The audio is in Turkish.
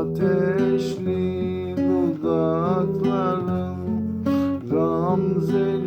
ateşli dudakların Ramze